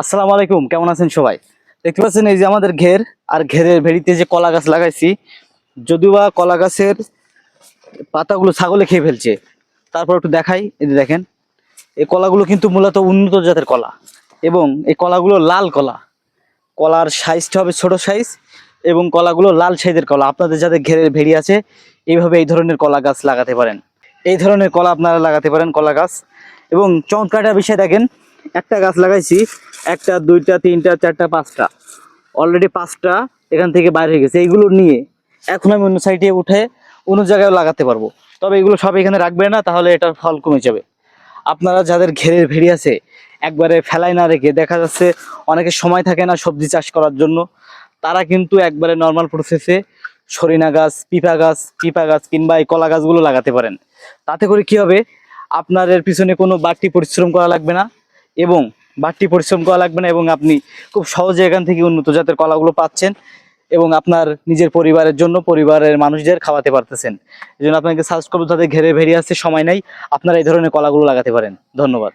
আসসালামু আলাইকুম, কেমন আছেন সবাই? দেখতে পাচ্ছেন এই যে আমাদের ঘের আর ঘেরের ভেড়িতে যে কলা গাছ লাগাইছি, যদিও বা কলা গাছের পাতাগুলো ছাগলে খেয়ে ফেলছে। তারপর একটু দেখাই, এই যে দেখেন, এই কলাগুলো কিন্তু মূলত উন্নত জাতের কলা এবং এই কলাগুলো লাল কলা। কলার সাইজটা হবে ছোট সাইজ এবং কলাগুলো লাল সাইজের কলা। আপনাদের যাদের ঘেরের ভেড়ি আছে, এইভাবে এই ধরনের কলা গাছ লাগাতে পারেন। এই ধরনের কলা আপনারা লাগাতে পারেন, কলা গাছ। এবং চমৎকারটা বিষয় দেখেন, একটা গাছ লাগাইছি একটা, দুইটা, তিনটা, চারটা, পাঁচটা। অলরেডি পাঁচটা এখান থেকে বাইরে হয়ে গেছে। এইগুলো নিয়ে এখন আমি অন্য সাইডে উঠে অন্য জায়গায় লাগাতে পারব। তবে এগুলো সব এখানে রাখবে না, তাহলে এটার ফল কমে যাবে। আপনারা যাদের ঘেরের ভেড়ি আছে, একবারে ফেলাই না রেখে, দেখা যাচ্ছে অনেকের সময় থাকে না সবজি চাষ করার জন্য, তারা কিন্তু একবারে নর্মাল প্রসেসে সরিনা গাছ, পিপা গাছ পিপা গাছ কিংবা এই কলা গাছগুলো লাগাতে পারেন। তাতে করে কি হবে? আপনার এর পিছনে কোনো বাড়তি পরিশ্রম করা লাগবে না এবং বাড়তি পরিশ্রম করা লাগবে না এবং আপনি খুব সহজে এখান থেকে উন্নত জাতের কলাগুলো পাচ্ছেন এবং আপনার নিজের পরিবারের জন্য পরিবারের মানুষদের খাওয়াতে পারতেছেন। এই জন্য আপনাকে সার্চ করব, তাদের ঘেরে ভেরিয়ে আসতে সময় নাই। আপনারা এই ধরনের কলাগুলো লাগাতে পারেন। ধন্যবাদ।